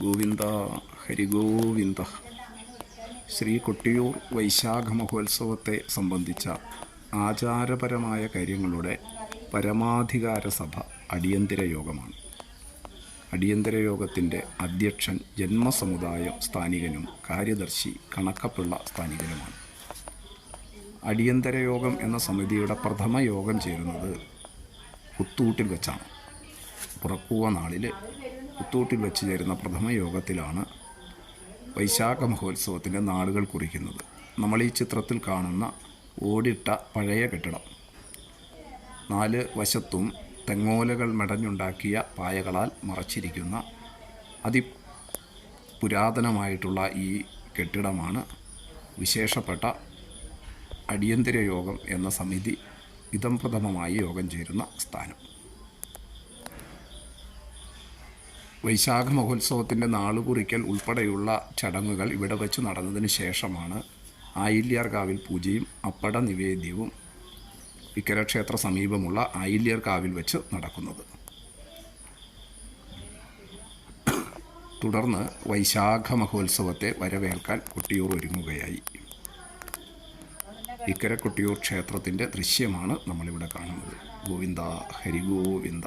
ഗോവിന്ദ ഹരിഗോവിന്ദ. ശ്രീ കൊട്ടിയൂർ വൈശാഖ മഹോത്സവത്തെ സംബന്ധിച്ച ആചാരപരമായ കാര്യങ്ങളുടെ പരമാധികാര സഭ അടിയന്തര യോഗമാണ്. അടിയന്തര യോഗത്തിന്റെ അധ്യക്ഷൻ ജന്മസമുദായം സ്ഥാനികനും കാര്യദർശി കണക്കപ്പിള്ള സ്ഥാനികനുമാണ്. അടിയന്തര യോഗം എന്ന സമിതിയുടെ പ്രഥമ യോഗം ചേരുന്നത് പുത്തൂട്ടിൽ വെച്ചാണ്. പുറക്കൂവ നാളിൽ പുത്തൂട്ടിൽ വെച്ച് ചേരുന്ന പ്രഥമ യോഗത്തിലാണ് വൈശാഖ മഹോത്സവത്തിന്റെ നാളുകൾ കുറിക്കുന്നത്. നമ്മൾ ഈ ചിത്രത്തിൽ കാണുന്ന ഓടിട്ട പഴയ കെട്ടിടം. നാല് വശത്തും തെങ്ങോലകൾ മെടഞ്ഞുണ്ടാക്കിയ പായകളാൽ മറച്ചിരിക്കുന്ന അതി പുരാതനമായിട്ടുള്ള ഈ കെട്ടിടമാണ് വിശേഷപ്പെട്ട അടിയന്തര യോഗം എന്ന സമിതി ഇതം പ്രഥമമായി യോഗം ചേരുന്ന സ്ഥാനം. വൈശാഖ മഹോത്സവത്തിന്റെ നാളുകുറിക്കൽ ഉൾപ്പെടെയുള്ള ചടങ്ങുകൾ ഇവിടെ വെച്ച് നടന്നതിന് ശേഷമാണ് ആയില്യാർകാവിൽ പൂജയും അപ്പട നിവേദ്യവും ഇക്കര ക്ഷേത്ര സമീപമുള്ള ആയില്യാർകാവിൽ വെച്ച് നടക്കുന്നത്. തുടർന്ന് വൈശാഖ മഹോത്സവത്തെ വരവേൽക്കാൻ കൊട്ടിയൂർ ഒരുങ്ങുകയായി. ഇക്കര കൊട്ടിയൂർ ക്ഷേത്രത്തിന്റെ ദൃശ്യമാണ് നമ്മളിവിടെ കാണുന്നത്. ഗോവിന്ദ ഹരിഗോവിന്ദ.